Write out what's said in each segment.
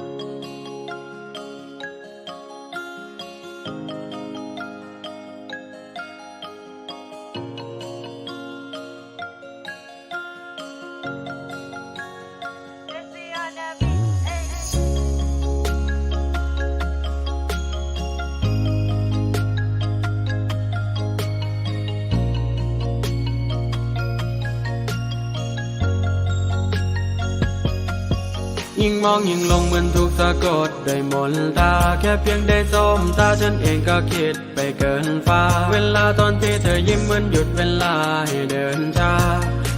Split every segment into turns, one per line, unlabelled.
you ยิ่งมองยิ่งลงเหมือนถูกสะกดด้วยมนตาแค่เพียงได้สมตาฉันเองก็คิดไปเกินฟ้า เวลาตอนที่เธอยิ้มเหมือนหยุดเวลาให้เดินช้า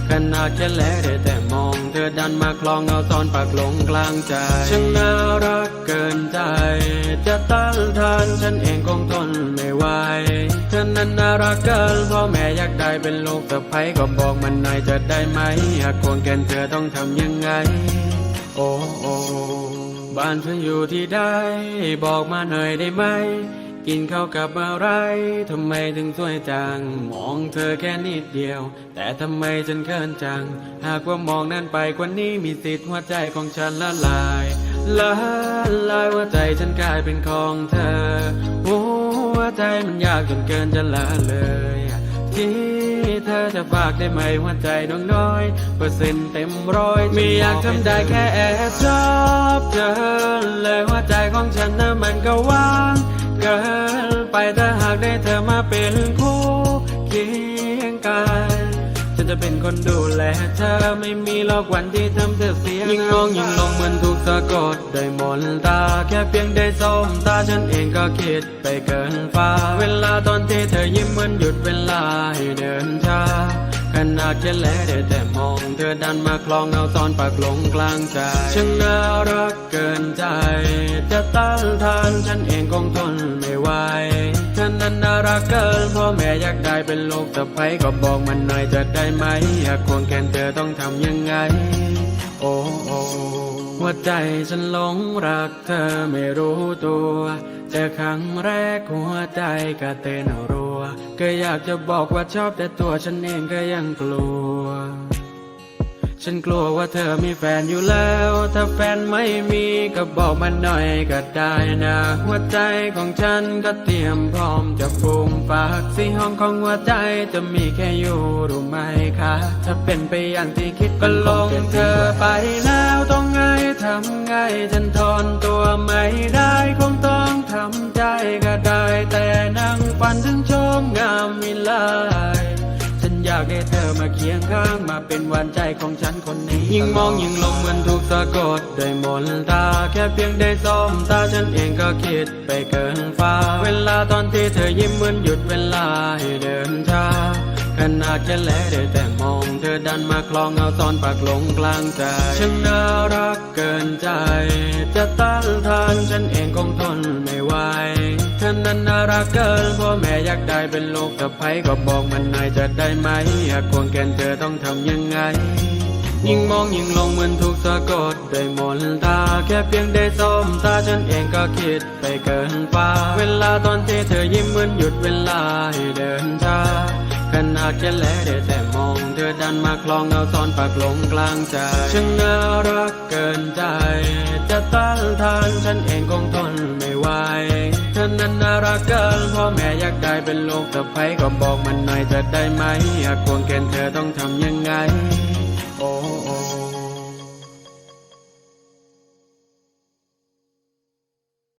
ขนาดแค่แลได้แต่มอง เธอดันมาคลองเอาซ้อนปากลงกลางใจช่างน่ารักเกินใจ จะต้านทานฉันเองคงทนไม่ไหวเธอนั้นน่ารักเกินพ่อแม่อยากได้เป็นลูกสะใภ้ก็บอกมันหน่อยจะได้ไหมหากควงแกนเธอต้องทำยังไง โอ้โอ้บ้านเธออยู่ที่ใดบอกมาหน่อยได้ไหม กินข้าวกับอะไรทำไมถึงสวยจัง มองเธอแค่นิดเดียว แต่ทำไมฉันเขินจัง หากว่ามองนั้นไปกว่านี้มีสิทธิ์หัวใจของฉันละลายละลายหัวใจฉันกลายเป็นของเธอหัวใจมันยากจนเกินจะละเลย ที่เธอจะฝากได้ไหมหัวใจน้องน้อย เปอร์เซ็นต์เต็มร้อยไม่อยากทำได้แค่แอบชอบเธอเลยหัวใจของฉันนะมันก็ว่าง เกินไปถ้าหากได้เธอมาเป็นคู่ ฉันจะเป็นคนดูแลเธอไม่มีหรอกวันที่ทำเธอเสียยิ่งมองยิ่งลงเหมือนถูกสะกดด้วยมนตา แค่เพียงได้สมตาฉันเองก็คิดไปเกินฟ้า เวลาตอนที่เธอยิ้มเหมือนหยุดเวลาให้เดินช้าขนาดแค่แลได้แต่มอง เธอดันมาคลองเอาซ้อนปากหลงกลางใจช่างน่ารักเกินใจ จะต้านทานฉันเองคงทนไม่ไหว นั้นน่ารักเกินพ่อแม่อยากได้เป็นลูกสะใภ้ก็บอกมันหน่อยจะได้ไหมอยากควงแขนเธอต้องทำยังไง โอ้โอ้หัวใจฉันหลงรักเธอไม่รู้ตัวเจอครั้งแรกหัวใจก็เต้นรัว ก็อยากจะบอกว่าชอบแต่ตัวฉันเองก็ยังกลัว ฉันกลัวว่าเธอมีแฟนอยู่แล้ว ถ้าแฟนไม่มีก็บอกมันหน่อยก็ได้นะ หัวใจของฉันก็เตรียมพร้อมจะฟูมฝากสีห้องของหัวใจจะมีแค่อยู่รู้ไหมคะ ถ้าเป็นไปอย่างที่คิดก็ลงเธอไปแล้วต้องไงทำไงฉันทนตัวไม่ได้คงต้องทำใจก็ได้ แต่นั่งฝันถึงชมงามวิไลฉันอยากให้เธอมาเคียงข้างมาเป็นหวานใจของฉันคนนี้ ยิ่งมองยิ่งลงเหมือนถูกสะกดด้วยมนตาแค่เพียงได้สมตาฉันเองก็คิดไปเกินฟ้า เวลาตอนที่เธอยิ้มเหมือนหยุดเวลาให้เดินช้าขนาดแค่แลได้แต่มอง เธอดันมาคลองเอาซ้อนปากหลงกลางใจช่างน่ารักเกินใจ จะต้านทานฉันเองคงทนไม่ไหวเธอนั้นน่ารักเกินพ่อแม่อยากได้เป็นโลูกสะใภ้ก็บอกมันหน่อยจะได้ไหมหากควงแกนเธอต้องทำยังไง ยิ่งมองยิ่งลงเหมือนถูกสะกดด้วยมนตา แค่เพียงได้สมตาฉันเองก็คิดไปเกินฟ้า เวลาตอนที่เธอยิ้มเหมือนหยุดเวลาให้เดินช้าขนาดแค่แลได้แต่มอง เธอดันมาคลองเอาซ้อนปากลงกลางใจช่างน่ารักเกินใจ จะต้านทานฉันเองคงทน นั้นน่ารักเกินพ่อแม่อยากได้เป็นลูกสะใภ้ก็บอกมันหน่อยจะได้ไหมอยากควงแขนเธอต้องทำยังไง โอ้